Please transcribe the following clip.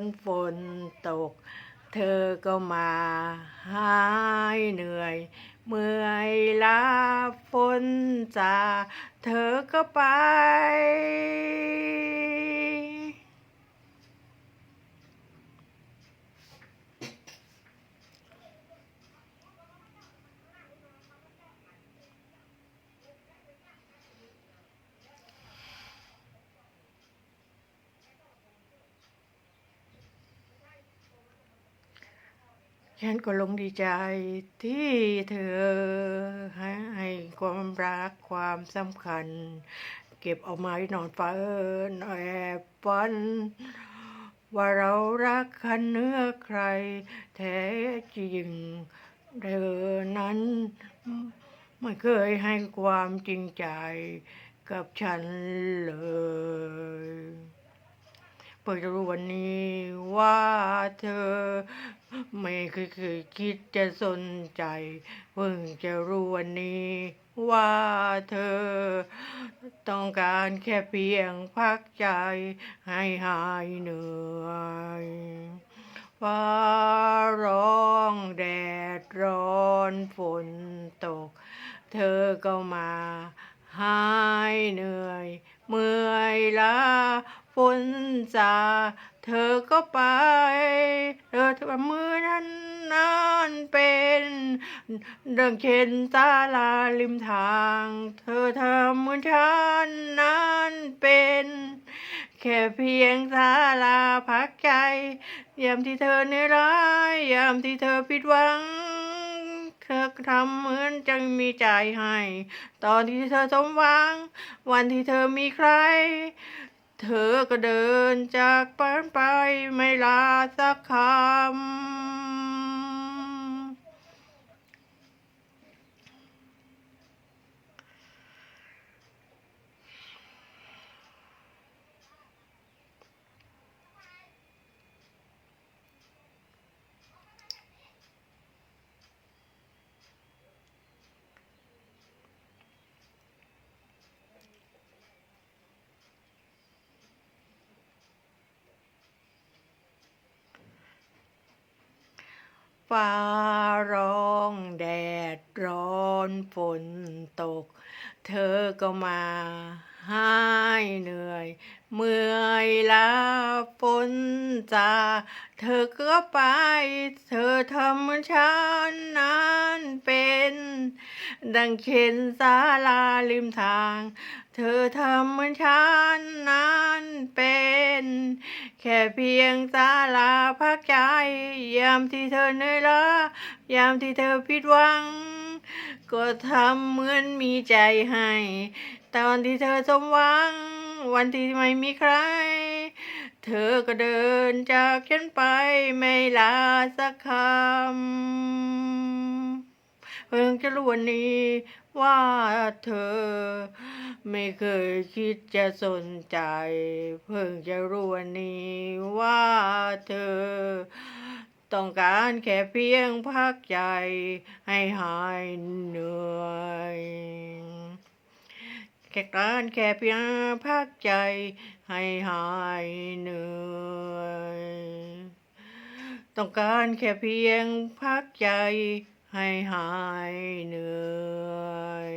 นฝนตก เธอก็มาหายเหนื่อย เมื่อยล้าฝนจาเธอก็ไป ฉันก็ลงดีใจที่เธอให้ความรักความสำคัญ เก็บเอาไม้นอนฝันแอบฝัน ว่าเรารักกันเนื้อใคร แท้จริง เธอนั้น ไม่เคยให้ความจริงใจกับฉันเลยเปิดรู้วันนี้ว่าเธอ ไม่เคยเคยคิดจะสนใจ เพิ่งจะรู้วันนี้ว่าเธอ ต้องการแค่เพียงพักใจให้หายเหนื่อยฟ้าร้องแดดร้อนฝนตก เธอก็มาหายเหนื่อย เมื่อยล้าฝนจาเธอก็ไป เธ อทำมือนั้นนานเป็นเรื่องเช่นตาลาริมทาง เธอทำเหมือนฉันนั้นเป็น แค่เพียงศาลาพักใจยามที่เธอเหนื่อยล้ายามที่เธอผิดหวังเธอทำเหมือนจะมีใจให้ ตอนที่เธอสมหวัง วันที่เธอมีใคร เธอก็เดินจากไปไปไม่ลาสักคำ ฟ้าร้องแดดร้อนฝนตก เธอก็มาหายเหนื่อย เมื่อยล้าฝนจาเธอก็ไป เธอทำฉันนั้นเป็น ดังเข็นศาลาริมทาง เธอทำเหมือนฉันนั้นเป็น แค่เพียงศาลาพักใจ ยามที่เธอเหนื่อยล้ายามที่เธอผิดหวัง ก็ทำเหมือนมีใจให้ ตอนที่เธอสมหวัง วันที่ไม่มีใครเธอก็เดินจากฉันไปไม่ลาสักคำ เพิ่งจะรู้วันนี้ว่าเธอ ไม่เคยคิดจะสนใจ เพิ่งจะรู้วันนี้ว่าเธอ ต้องการแค่เพียงพักใจให้หายเหนื่อยแค่การแค่เพียงพักใจให้หายเหนื่อย ต้องการแค่เพียงพักใจ hay hai người.